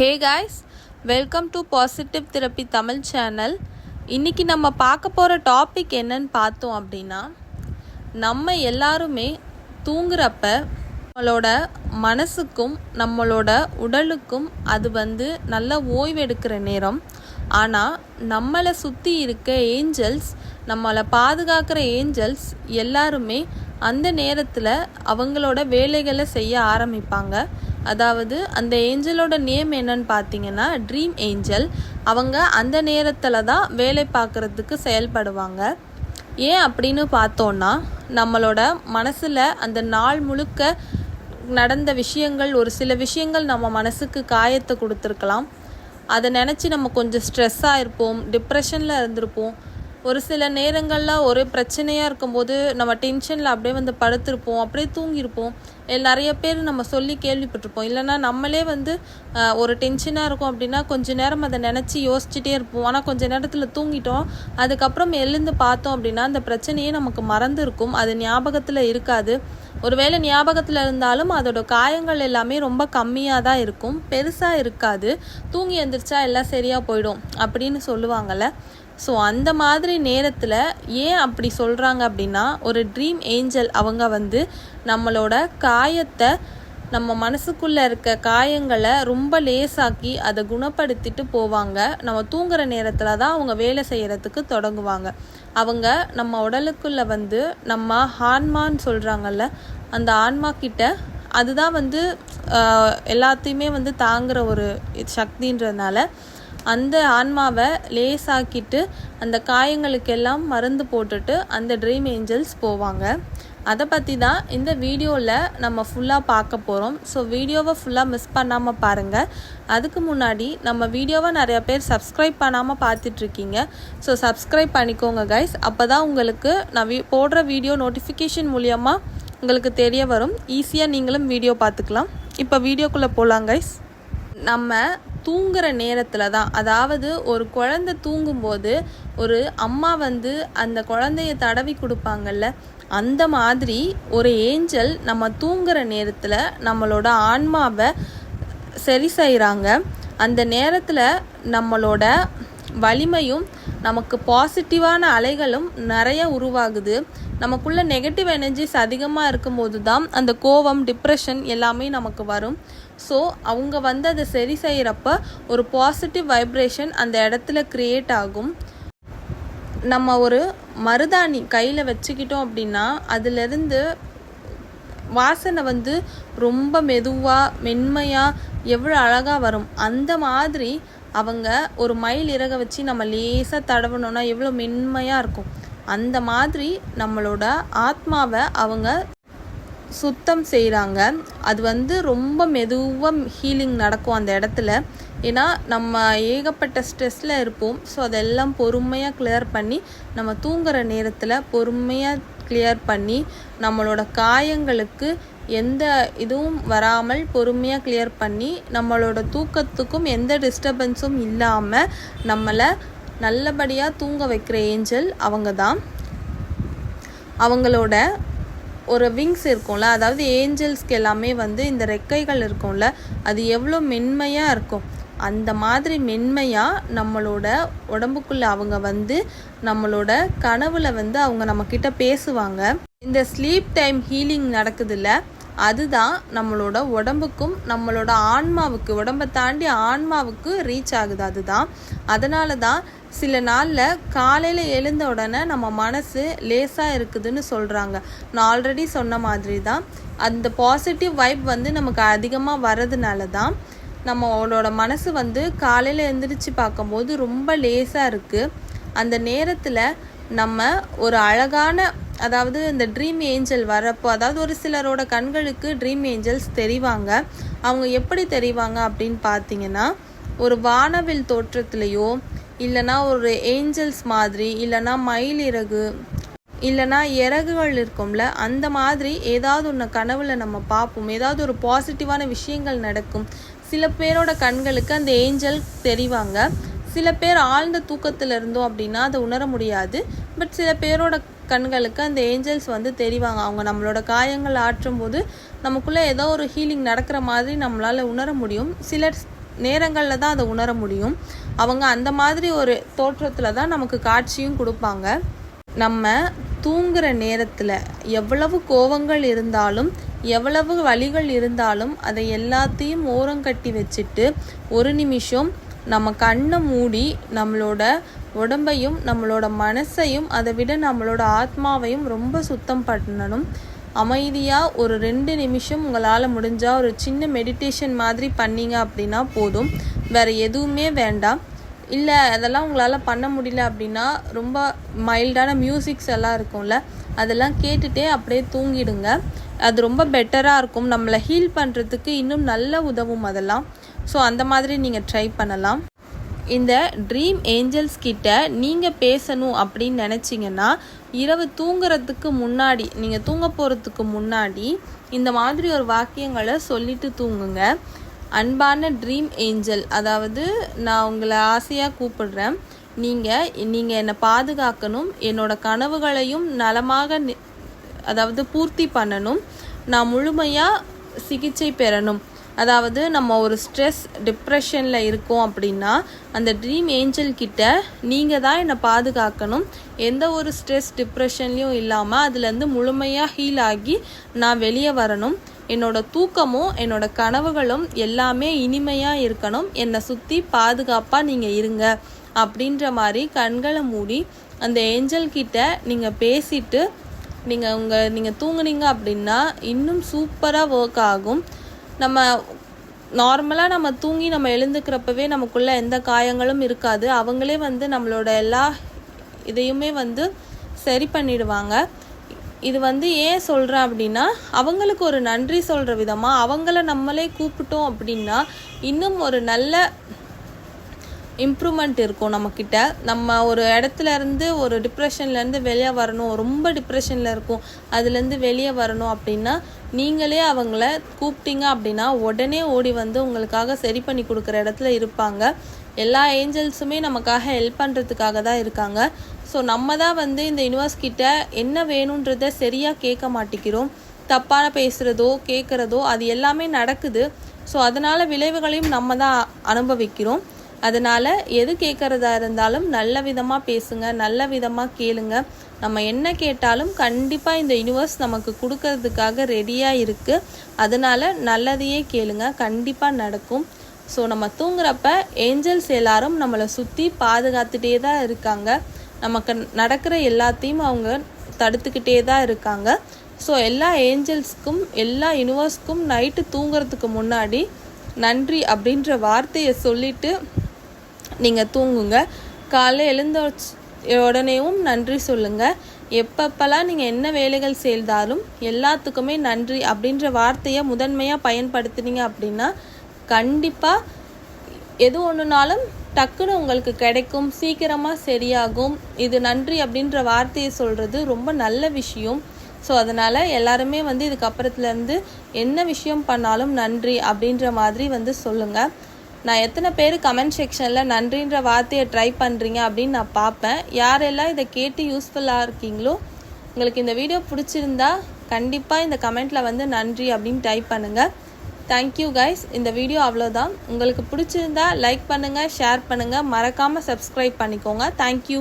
Hey guys welcome to positive therapy Tamil channel இன்றைக்கி நம்ம பார்க்க போகிற டாபிக் என்னன்னு பார்த்தோம் அப்படின்னா நம்ம எல்லாருமே தூங்குறப்ப நம்மளோட மனசுக்கும் நம்மளோட உடலுக்கும் அது வந்து நல்ல ஓய்வெடுக்கிற நேரம். ஆனால் நம்மளை சுற்றி இருக்க ஏஞ்சல்ஸ் நம்மளை பாதுகாக்கிற ஏஞ்சல்ஸ் எல்லாருமே அந்த நேரத்தில் அவங்களோட வேலைகளை செய்ய ஆரம்பிப்பாங்க. அதாவது அந்த ஏஞ்சலோட நேம் என்னன்னு பார்த்தீங்கன்னா ட்ரீம் ஏஞ்சல் அவங்க அந்த நேரத்தில் தான் வேலை பார்க்குறதுக்கு செயல்படுவாங்க. ஏன் அப்படின்னு பார்த்தோன்னா நம்மளோட மனசில் அந்த நாள் முழுக்க நடந்த விஷயங்கள் ஒரு சில விஷயங்கள் நம்ம மனசுக்கு காயத்தை கொடுத்துருக்கலாம். அதை நினச்சி நம்ம கொஞ்சம் ஸ்ட்ரெஸ்ஸாக இருப்போம் டிப்ரெஷனில் இருந்திருப்போம். ஒரு சில நேரங்களில் ஒரே பிரச்சனையாக இருக்கும்போது நம்ம டென்ஷனில் அப்படியே வந்து படுத்திருப்போம் அப்படியே தூங்கியிருப்போம். நிறைய பேர் நம்ம சொல்லி கேள்விப்பட்டிருப்போம். இல்லைன்னா நம்மளே வந்து ஒரு டென்ஷனாக இருக்கும் அப்படின்னா கொஞ்ச நேரம் அதை நினச்சி யோசிச்சுட்டே இருப்போம். ஆனால் கொஞ்ச நேரத்தில் தூங்கிட்டோம். அதுக்கப்புறம் எழுந்து பார்த்தோம் அப்படின்னா அந்த பிரச்சனையே நமக்கு மறந்துருக்கும். அது ஞாபகத்தில் இருக்காது. ஒருவேளை ஞாபகத்தில் இருந்தாலும் அதோட காயங்கள் எல்லாமே ரொம்ப கம்மியாக தான் இருக்கும். பெருசாக இருக்காது. தூங்கி எந்திரிச்சா எல்லாம் சரியாக போயிடும் அப்படின்னு சொல்லுவாங்கள்ல ஸோ அந்த மாதிரி நேரத்தில் ஏன் அப்படி சொல்கிறாங்க அப்படின்னா ஒரு ட்ரீம் ஏஞ்சல் அவங்க வந்து நம்மளோட காயத்தை நம்ம மனசுக்குள்ளே இருக்க காயங்களை ரொம்ப லேசாக்கி அதை குணப்படுத்திட்டு போவாங்க. நம்ம தூங்குற நேரத்தில் தான் அவங்க வேலை செய்கிறதுக்கு தொடங்குவாங்க. அவங்க நம்ம உடலுக்குள்ளே வந்து நம்ம ஆன்மான்னு சொல்கிறாங்கல்ல அந்த ஆன்மா கிட்ட அதுதான் வந்து எல்லாத்தையுமே வந்து தாங்குகிற ஒரு சக்தின்றதுனால அந்த ஆன்மாவை லேசாக்கிட்டு அந்த காயங்களுக்கெல்லாம் மருந்து போட்டுட்டு அந்த ட்ரீம் ஏஞ்சல்ஸ் போவாங்க. அதை பற்றி தான் இந்த வீடியோவில் நம்ம ஃபுல்லாக பார்க்க போகிறோம் ஸோ வீடியோவை ஃபுல்லாக மிஸ் பண்ணாமல் பாருங்கள் அதுக்கு முன்னாடி நம்ம வீடியோவை நிறைய பேர் சப்ஸ்கிரைப் பண்ணாமல் பார்த்துட்ருக்கீங்க ஸோ சப்ஸ்கிரைப் பண்ணிக்கோங்க கைஸ் அப்போ தான் உங்களுக்கு நான் வி போடுற வீடியோ நோட்டிஃபிகேஷன் மூலியமாக உங்களுக்கு தெரிய வரும். ஈஸியாக நீங்களும் வீடியோ பார்த்துக்கலாம். இப்போ வீடியோக்குள்ளே போகலாம் கைஸ் நம்ம தூங்குற நேரத்தில் தான் அதாவது ஒரு குழந்தை தூங்கும்போது ஒரு அம்மா வந்து அந்த குழந்தைய தடவி கொடுப்பாங்கல்ல அந்த மாதிரி ஒரு ஏஞ்சல் நம்ம தூங்குற நேரத்தில் நம்மளோட ஆன்மாவை சரி செய்கிறாங்க அந்த நேரத்தில் நம்மளோட வலிமையும் நமக்கு பாசிட்டிவான அலைகளும் நிறைய உருவாகுது. நமக்குள்ள நெகட்டிவ் எனர்ஜிஸ் அதிகமாக இருக்கும்போது தான் அந்த கோவம் டிப்ரெஷன் எல்லாமே நமக்கு வரும். ஸோ அவங்க வந்து அதை சரி செய்கிறப்ப ஒரு பாசிட்டிவ் வைப்ரேஷன் அந்த இடத்துல க்ரியேட் ஆகும். நம்ம ஒரு மருதாணி கையில் வச்சுக்கிட்டோம் அப்படின்னா அதிலிருந்து வாசனை வந்து ரொம்ப மெதுவாக மென்மையாக எவ்வளோ அழகாக வரும். அந்த மாதிரி அவங்க ஒரு மயில் இறக வச்சு நம்ம லேசாக தடவணும்னா எவ்வளோ மென்மையாக இருக்கும். அந்த மாதிரி நம்மளோட ஆத்மாவை அவங்க சுத்தம் செய்கிறாங்க அது வந்து ரொம்ப மெதுவாக ஹீலிங் நடக்கும் அந்த இடத்துல. ஏன்னா நம்ம ஏகப்பட்ட ஸ்ட்ரெஸ்ஸில் இருப்போம். ஸோ அதெல்லாம் பொறுமையாக கிளியர் பண்ணி நம்ம தூங்குகிற நேரத்தில் பொறுமையாக கிளியர் பண்ணி நம்மளோட காயங்களுக்கு எந்த இதுவும் வராமல் பொறுமையாக கிளியர் பண்ணி நம்மளோட தூக்கத்துக்கும் எந்த டிஸ்டர்பன்ஸும் இல்லாமல் நம்மளை நல்லபடியாக தூங்க வைக்கிற ஏஞ்சல் அவங்க தான் அவங்களோட ஒரு விங்ஸ் இருக்கும்ல அதாவது ஏஞ்சல்ஸ்க்கு எல்லாமே வந்து இந்த ரெக்கைகள் இருக்கும்ல அது எவ்வளோ மென்மையாக இருக்கும். அந்த மாதிரி மென்மையாக நம்மளோட உடம்புக்குள்ளே அவங்க வந்து நம்மளோட கனவுல வந்து அவங்க நம்மக்கிட்ட பேசுவாங்க. இந்த ஸ்லீப் டைம் ஹீலிங் நடக்குதுல்ல அதுதான் நம்மளோட உடம்புக்கும் நம்மளோட ஆன்மாவுக்கு உடம்பை தாண்டி ஆன்மாவுக்கு ரீச் ஆகுது அதுதான். அதனால தான் சில நாளில் காலையில் எழுந்த உடனே நம்ம மனசு லேசாக இருக்குதுன்னு சொல்கிறாங்க நான் ஆல்ரெடி சொன்ன மாதிரி தான் அந்த பாசிட்டிவ் வைப் வந்து நமக்கு அதிகமாக வர்றதுனால தான் நம்மளோட மனசு வந்து காலையில் எழுந்திரிச்சு பார்க்கும்போது ரொம்ப லேசாக இருக்குது அந்த நேரத்தில் நம்ம ஒரு அழகான அதாவது இந்த ட்ரீம் ஏஞ்சல் வரப்போ அதாவது ஒரு சிலரோட கண்களுக்கு ட்ரீம் ஏஞ்சல்ஸ் தெரிவாங்க. அவங்க எப்படி தெரிவாங்க அப்படின்னு பார்த்தீங்கன்னா ஒரு வானவில் தோற்றத்துலேயோ இல்லைன்னா ஒரு ஏஞ்சல்ஸ் மாதிரி இல்லைன்னா மயில் இறகு இல்லைன்னா இறகுகள் இருக்கும்ல அந்த மாதிரி ஏதாவது ஒன்று கனவுல நம்ம பார்ப்போம் ஏதாவது ஒரு பாசிட்டிவான விஷயங்கள் நடக்கும். சில பேரோட கண்களுக்கு அந்த ஏஞ்சல் தெரிவாங்க. சில பேர் ஆழ்ந்த தூக்கத்தில் இருந்தோம் அப்படின்னா அதை உணர முடியாது. பட் சில பேரோட கண்களுக்கு அந்த ஏஞ்சல்ஸ் வந்து தெரிவாங்க. அவங்க நம்மளோட காயங்கள் ஆற்றும் போது நமக்குள்ளே ஏதோ ஒரு ஹீலிங் நடக்கிற மாதிரி நம்மளால் உணர முடியும். சிலர் நேரங்களில் தான் அதை உணர முடியும். அவங்க அந்த மாதிரி ஒரு தோற்றத்தில் தான் நமக்கு காட்சியும் கொடுப்பாங்க. நம்ம தூங்குற நேரத்தில் எவ்வளவு கோவங்கள் இருந்தாலும் எவ்வளவு வலிகள் இருந்தாலும் அதை எல்லாத்தையும் ஓரங்கட்டி வச்சுட்டு ஒரு நிமிஷம் நம்ம கண்ணை மூடி நம்மளோட உடம்பையும் நம்மளோட மனசையும் அதை விட நம்மளோட ஆத்மாவையும் ரொம்ப சுத்தம் பண்ணணும். அமைதியாக ஒரு ரெண்டு நிமிஷம் உங்களால் முடிஞ்சால் ஒரு சின்ன மெடிடேஷன் மாதிரி பண்ணீங்க அப்படின்னா போதும். வேறு எதுவுமே வேண்டாம். இல்லை அதெல்லாம் உங்களால் பண்ண முடியல அப்படின்னா ரொம்ப மைல்டான மியூசிக்ஸ் எல்லாம் இருக்கும்ல அதெல்லாம் கேட்டுகிட்டே அப்படியே தூங்கிடுங்க. அது ரொம்ப பெட்டராக இருக்கும். நம்மளை ஹீல் பண்ணுறதுக்கு இன்னும் நல்ல உதவும் அதெல்லாம். ஸோ அந்த மாதிரி நீங்கள் ட்ரை பண்ணலாம். இந்த ட்ரீம் ஏஞ்சல்ஸ் கிட்ட நீங்கள் பேசணும் அப்படின்னு நினச்சிங்கன்னா இரவு தூங்குறதுக்கு முன்னாடி நீங்கள் தூங்க போகிறதுக்கு முன்னாடி இந்த மாதிரி ஒரு வாக்கியங்களை சொல்லிட்டு தூங்குங்க. அன்பான ட்ரீம் ஏஞ்சல் அதாவது நான் உங்களை ஆசையாக கூப்பிடுறேன். நீங்கள் நீங்கள் என்னை பாதுகாக்கணும். என்னோட கனவுகளையும் நலமாக அதாவது பூர்த்தி பண்ணணும். நான் முழுமையாக சிகிச்சை பெறணும். அதாவது நம்ம ஒரு ஸ்ட்ரெஸ் டிப்ரெஷனில் இருக்கோம் அப்படின்னா அந்த ட்ரீம் ஏஞ்சல் கிட்ட நீங்கள் தான் என்னை பாதுகாக்கணும். எந்த ஒரு ஸ்ட்ரெஸ் டிப்ரெஷன்லேயும் இல்லாமல் அதுலேருந்து முழுமையாக ஹீல் ஆகி நான் வெளியே வரணும். என்னோட தூக்கமும் என்னோட கனவுகளும் எல்லாமே இனிமையாக இருக்கணும். என்னை சுற்றி பாதுகாப்பாக நீங்கள் இருங்க அப்படின்ற மாதிரி கண்களை மூடி அந்த ஏஞ்சல் கிட்ட நீங்கள் பேசிட்டு நீங்கள் உங்கள் நீங்கள் தூங்குனீங்க அப்படின்னா இன்னும் சூப்பராக ஒர்க் ஆகும். நம்ம நார்மலாக நம்ம தூங்கி நம்ம எழுந்துக்கிறப்பவே நமக்குள்ள எந்த காயங்களும் இருக்காது. அவங்களே வந்து நம்மளோட எல்லா இதையுமே வந்து சரி பண்ணிடுவாங்க. இது வந்து ஏன் சொல்கிறேன் அப்படின்னா அவங்களுக்கு ஒரு நன்றி சொல்கிற விதமாக அவங்கள நம்மளே கூப்பிட்டோம் அப்படின்னா இன்னும் ஒரு நல்ல இம்ப்ரூவ்மெண்ட் இருக்கும் நம்மக்கிட்ட. நம்ம ஒரு இடத்துல இருந்து ஒரு டிப்ரெஷன்லேருந்து வெளியே வரணும். ரொம்ப டிப்ரெஷனில் இருக்கும். அதுலேருந்து வெளியே வரணும் அப்படின்னா நீங்களே அவங்கள கூப்பிட்டீங்க அப்படின்னா உடனே ஓடி வந்து உங்களுக்காக சரி பண்ணி கொடுக்குற இடத்துல இருப்பாங்க. எல்லா ஏஞ்சல்ஸுமே நமக்காக ஹெல்ப் பண்ணுறதுக்காக தான் இருக்காங்க. ஸோ நம்ம தான் வந்து இந்த யூனிவர்ஸ் கிட்ட என்ன வேணுன்றத சரியாக கேட்க மாட்டேங்கிறோம். தப்பான பேசுகிறதோ கேட்குறதோ அது எல்லாமே நடக்குது. ஸோ அதனால் விளைவுகளையும் நம்ம தான் அனுபவிக்கிறோம். அதனால் எது கேட்குறதா இருந்தாலும் நல்ல விதமாக பேசுங்க நல்ல விதமாக கேளுங்க. நம்ம என்ன கேட்டாலும் கண்டிப்பாக இந்த யூனிவர்ஸ் நமக்கு கொடுக்கறதுக்காக ரெடியாக இருக்குது அதனால் நல்லதையே கேளுங்க கண்டிப்பாக நடக்கும். ஸோ நம்ம தூங்குறப்ப ஏஞ்சல்ஸ் எல்லாரும் நம்மளை சுற்றி பாதுகாத்துட்டே தான் இருக்காங்க. நமக்கு நடக்கிற எல்லாத்தையும் அவங்க தடுத்துக்கிட்டே தான் இருக்காங்க. ஸோ எல்லா ஏஞ்சல்ஸ்க்கும் எல்லா யூனிவர்ஸ்க்கும் நைட்டு தூங்குறதுக்கு முன்னாடி நன்றி அப்படின்ற வார்த்தையை சொல்லிவிட்டு நீங்கள் தூங்குங்க. காலை எழுந்த உடனேவும் நன்றி சொல்லுங்கள் எப்பப்பெல்லாம் நீங்கள் என்ன வேலைகள் செய்தாலும் எல்லாத்துக்குமே நன்றி அப்படின்ற வார்த்தையை முதன்மையாக பயன்படுத்துனீங்க அப்படின்னா கண்டிப்பாக எது ஒன்றுனாலும் டக்குன்னு உங்களுக்கு கிடைக்கும். சீக்கிரமாக சரியாகும். இது நன்றி அப்படின்ற வார்த்தையை சொல்கிறது ரொம்ப நல்ல விஷயம். ஸோ அதனால் எல்லாருமே வந்து இதுக்கப்புறத்துலேருந்து என்ன விஷயம் பண்ணாலும் நன்றி அப்படின்ற மாதிரி வந்து சொல்லுங்கள் நான் எத்தனை பேர் கமெண்ட் செக்ஷனில் நன்றின்ற வார்த்தையை ட்ரை பண்ணுறீங்க அப்படின்னு நான் பார்ப்பேன். யாரெல்லாம் இதை கேட்டு யூஸ்ஃபுல்லாக இருக்கீங்களோ உங்களுக்கு இந்த வீடியோ பிடிச்சிருந்தா கண்டிப்பாக இந்த கமெண்ட்டில் வந்து நன்றி அப்படின்னு டைப் பண்ணுங்கள் தேங்க்யூ கைஸ் இந்த வீடியோ அவ்வளோதான் உங்களுக்கு பிடிச்சிருந்தா லைக் பண்ணுங்கள் ஷேர் பண்ணுங்கள் மறக்காமல் சப்ஸ்கிரைப் பண்ணிக்கோங்க. தேங்க்யூ